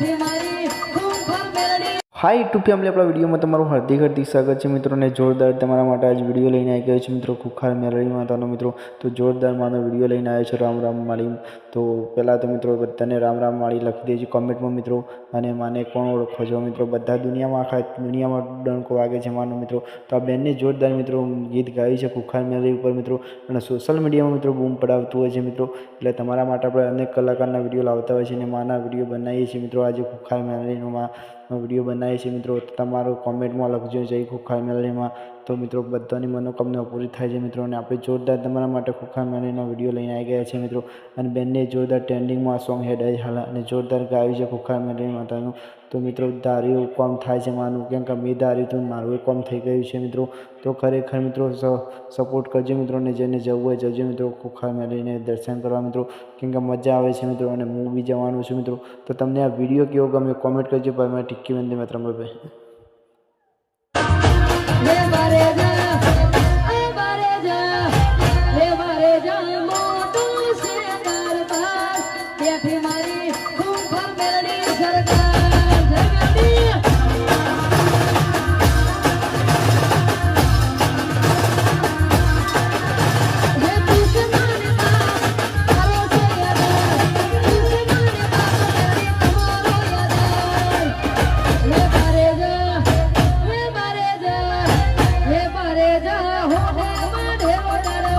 你们。હાઈ two family આપણા વિડીયોમાં તમારું હાર્દિક હાર્દિક સ્વાગત છે મિત્રોને. જોરદાર તમારા માટે આજ વીડિયો લઈને આવી ગયો છે મિત્રો ખુખાર મેરળી માતાનો મિત્રો. તો જોરદાર માનો વીડિયો લઈને આવ્યો છે, રામ રામ માળી. તો પહેલાં તો મિત્રો બધાને રામ રામ માળી લખી દેજો કોમેન્ટમાં મિત્રો. અને માને કોણ ઓળખો છો મિત્રો? બધા દુનિયામાં આખા દુનિયામાં ડંકો વાગે છે માનો મિત્રો. તો આ બેનને જોરદાર મિત્રો ગીત ગાયું છે ખુખાર મેરળી ઉપર મિત્રો. અને સોશિયલ મીડિયામાં મિત્રો બૂમ પડાવતું હોય છે મિત્રો. એટલે તમારા માટે આપણે અનેક કલાકારના વીડિયો લાવતા હોય છે અને માના વીડિયો બનાવીએ છીએ મિત્રો આજે ખુખાર મેલડીનો માં. વીડિયો બનાવીએ છીએ મિત્રો. તમારું કોમેન્ટમાં લખજો જય ખુખાર મેલડીમાં તો મિત્રો બધાની મનોકામના પૂરી થાય છે મિત્રો અને આપણે જોરદાર તમારા માટે ખુખાર મેલડીનો વીડિયો લઈને આવી ગયા છે મિત્રો અને બેનને જોરદાર ટ્રેન્ડિંગમાં આ સોંગ હેડ હાલ અને જોરદાર ગાયું છે ખુખાર મેલડી માતાનું. તો મિત્રો ધાર્યું કોમ થાય છે માનું, કેમ કે મેં ધાર્યું હતું મારું કોમ થઈ ગયું છે મિત્રો. તો ખરેખર મિત્રો સપોર્ટ કરજો મિત્રોને જેને જવું હોય જજો મિત્રો ખોખા મેળવીને દર્શન કરવા મિત્રો. કેમ કે મજા આવે છે મિત્રો અને હું બી જવાનું છું મિત્રો. તો તમને આ વીડિયો કેવો ગમે કોમેન્ટ કરજો ભાઈ, મારી ટિક્કી વંદે માત્ર ભાઈ. મારી দেব দেব দেব